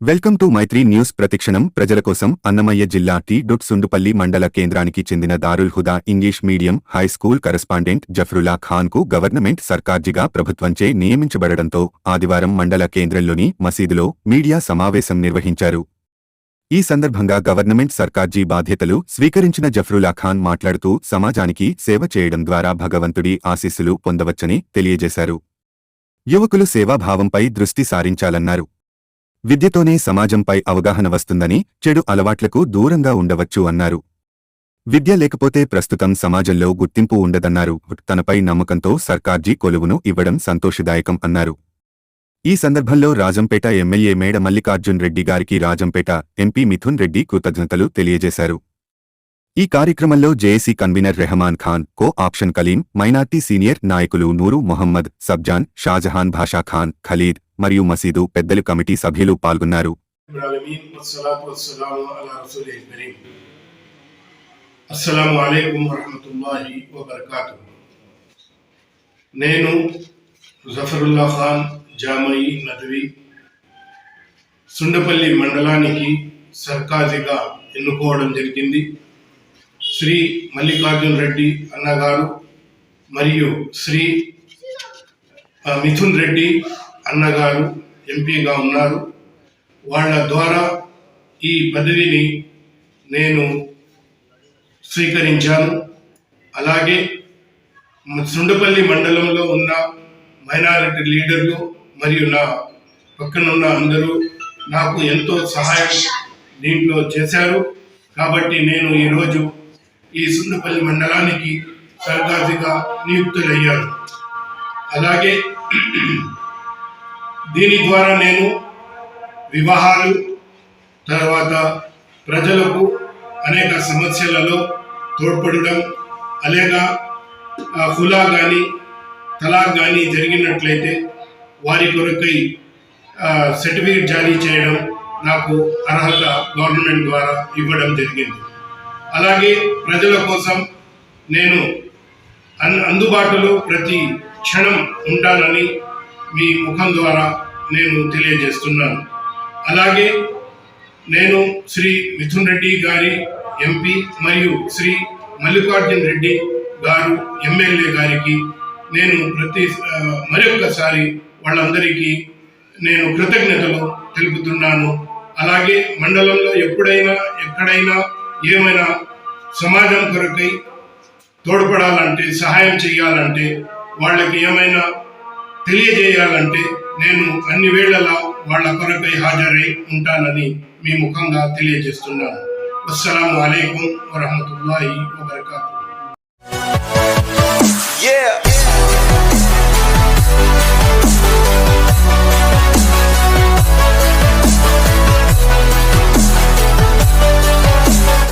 Welcome to Mythri news ప్రతిక్షణం. ప్రజల కోసం అన్నమయ్య జిల్లా టీ. డుట్ సుండుపల్లి మండల కేంద్రానికి చెందిన Darul Huda English medium high school correspondent Zafarullah ఖాన్కు government సర్కార్జిగా ప్రభుత్వంచే నియమించబడడంతో ఆదివారం మండల కేంద్రంలోని మసీదులో మీడియా సమావేశం నిర్వహించారు. ఈ సందర్భంగా గవర్నమెంట్ సర్కార్జీ బాధ్యతలు స్వీకరించిన జఫ్రులా ఖాన్ మాట్లాడుతూ సమాజానికి సేవ చేయడం ద్వారా భగవంతుడి ఆశీస్సులు పొందవచ్చని తెలియజేశారు. యువకులు సేవాభావంపై దృష్టి సారించాలన్నారు. విద్యతోనే సమాజంపై అవగాహన వస్తుందని చెడు అలవాట్లకు దూరంగా ఉండవచ్చు అన్నారు. విద్య లేకపోతే ప్రస్తుతం సమాజంలో గుర్తింపు ఉండదన్నారు. తనపై నమ్మకంతో సర్కార్జీ కొలువును ఇవ్వడం సంతోషదాయకం అన్నారు. ఈ సందర్భంలో రాజంపేట ఎమ్మెల్యే మేడ మల్లికార్జున్ రెడ్డి గారికి రాజంపేట ఎంపీ మిథున్ రెడ్డి కృతజ్ఞతలు తెలియజేశారు. ఈ కార్యక్రమంలో JAC convener Rehman Khan co option Kaleem minority senior నాయకులు నూరు మొహమ్మద్ సబ్జాన్ షాజహాన్ భాషా ఖాన్ ఖలీద్ మరియు మసీదు పెద్దలు కమిటీ సభ్యులు పాల్గొన్నారు. నేను జఫరుల్లా ఖాన్ నదవి సుండపల్లి మండలానికి సర్కాజిగా ఎన్నుకోవడం జరిగింది. శ్రీ మల్లికార్జున్ రెడ్డి అన్నగారు మరియు శ్రీ మిథున్ రెడ్డి అన్నగారు ఎంపీగా ఉన్నారు. వాళ్ళ ద్వారా ఈ పదవిని నేను స్వీకరించాను. అలాగే సుండపల్లి మండలంలో ఉన్న మైనారిటీ లీడర్లు మరియు నా పక్కనున్న అందరూ నాకు ఎంతో సహాయం దీంట్లో చేశారు. కాబట్టి నేను ఈరోజు ఈ సున్నపల్లి మండలానికి సర్కార్జిగా నియుక్తులయ్యారు. అలాగే దీని ద్వారా నేను వివాహాలు తర్వాత ప్రజలకు అనేక సమస్యలలో తోడ్పడడం అలాగా హులా కానీ తలాక్ కానీ జరిగినట్లయితే వారి కొరకై సర్టిఫికేట్ జారీ చేయడం నాకు అర్హత గవర్నమెంట్ ద్వారా ఇవ్వడం జరిగింది. అలాగే ప్రజల కోసం నేను అన్ అందుబాటులో ప్రతి క్షణం ఉంటానని మీ ముఖం ద్వారా నేను తెలియజేస్తున్నాను. అలాగే నేను శ్రీ మిథున్ రెడ్డి గారి ఎంపీ మరియు శ్రీ మల్లికార్జున్ రెడ్డి గారు ఎమ్మెల్యే గారికి నేను ప్రతి మరొకసారి మరొక్కసారి వాళ్ళందరికీ నేను కృతజ్ఞతలు తెలుపుతున్నాను. అలాగే మండలంలో ఎప్పుడైనా ఎక్కడైనా ఏమైనా సమాజం కొరకై తోడ్పడాలంటే సహాయం చేయాలంటే వాళ్ళకి ఏమైనా తెలియజేయాలంటే నేను అన్ని వేళలా వాళ్ళ కొరకై హాజరై ఉంటానని మీ ముఖంగా తెలియజేస్తున్నాను. అస్సలం అయికం వరహమతుల్లాహి వబర్కాతు.